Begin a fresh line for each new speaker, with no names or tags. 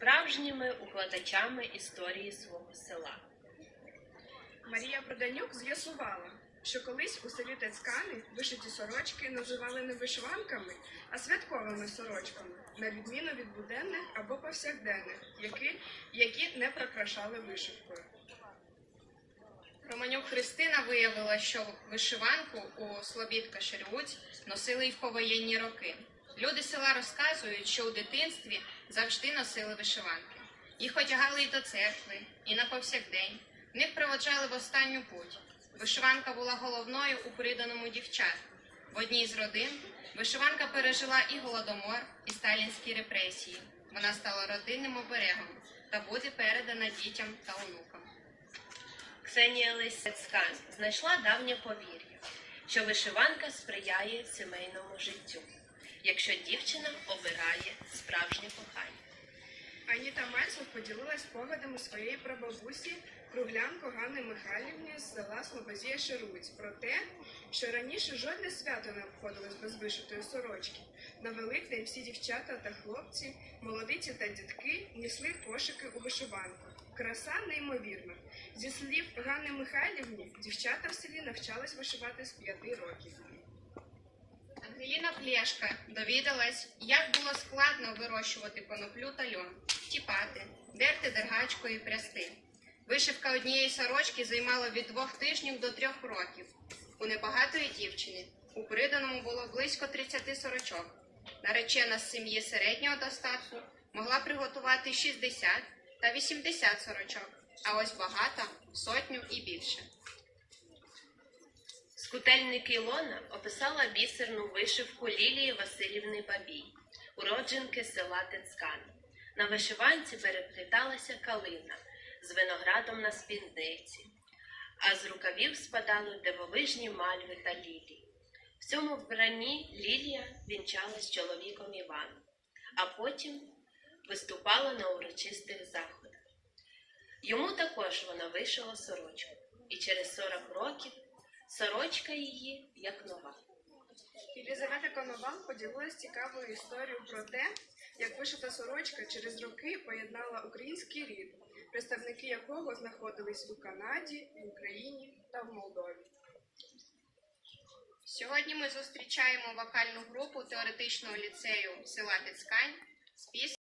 справжніми укладачами історії свого села.
Марія Проданюк з'ясувала, що колись у селі Тецькани вишиті сорочки називали не вишиванками, а святковими сорочками, на відміну від буденних або повсякденних, які, які не прикрашали вишивкою.
Романюк Христина виявила, що вишиванку у Слобідка Шервуць носили і в повоєнні роки. Люди села розказують, що у дитинстві завжди носили вишиванки. Їх одягали і до церкви, і на повсякдень. В них проводжали в останню путь. Вишиванка була головною у приданому дівчат. В одній з родин вишиванка пережила і голодомор, і сталінські репресії. Вона стала родинним оберегом та буде передана дітям та онукам.
Ксенія Лисецька знайшла давнє повір'я, що вишиванка сприяє сімейному життю, якщо дівчина обирає справжнє кохання.
Аніта Мальцев поділилась спогадами своєї прабабусі круглянко Ганни Михайлівни з села Слободія Шеруць про те, що раніше жодне свято не обходилось без вишитої сорочки. На Великдень всі дівчата та хлопці, молодиці та дітки несли кошики у вишиванку. Краса неймовірна. Зі слів Ганни Михайлівни, дівчата в селі навчались вишивати з п'яти років.
Ангеліна Плєшка довідалась, як було складно вирощувати коноплю та льон, тіпати, дерти дергачкою і прясти. Вишивка однієї сорочки займала від двох тижнів до трьох років. У небагатої дівчини у приданому було близько 30 сорочок. Наречена з сім'ї середнього достатку могла приготувати 60 та 80 сорочок, а ось багата сотню і більше.
Скутельник Ілона описала бісерну вишивку Лілії Васильівни Бабій, уродженки села Тецкан. На вишиванці перепліталася калина з виноградом на спідниці, а з рукавів спадали дивовижні мальви та лілії. В цьому вбранні Лілія вінчалась чоловіком Іваном, а потім виступала на урочистих заходах. Йому також вона вишила сорочку, і через 40 років сорочка її як нова.
Єлізавета Коновал поділилась цікавою історією про те, як вишита сорочка через роки поєднала український рід, представники якого знаходились у Канаді, в Україні та в Молдові.
Сьогодні ми зустрічаємо вокальну групу теоретичного ліцею села Тицкань з піснею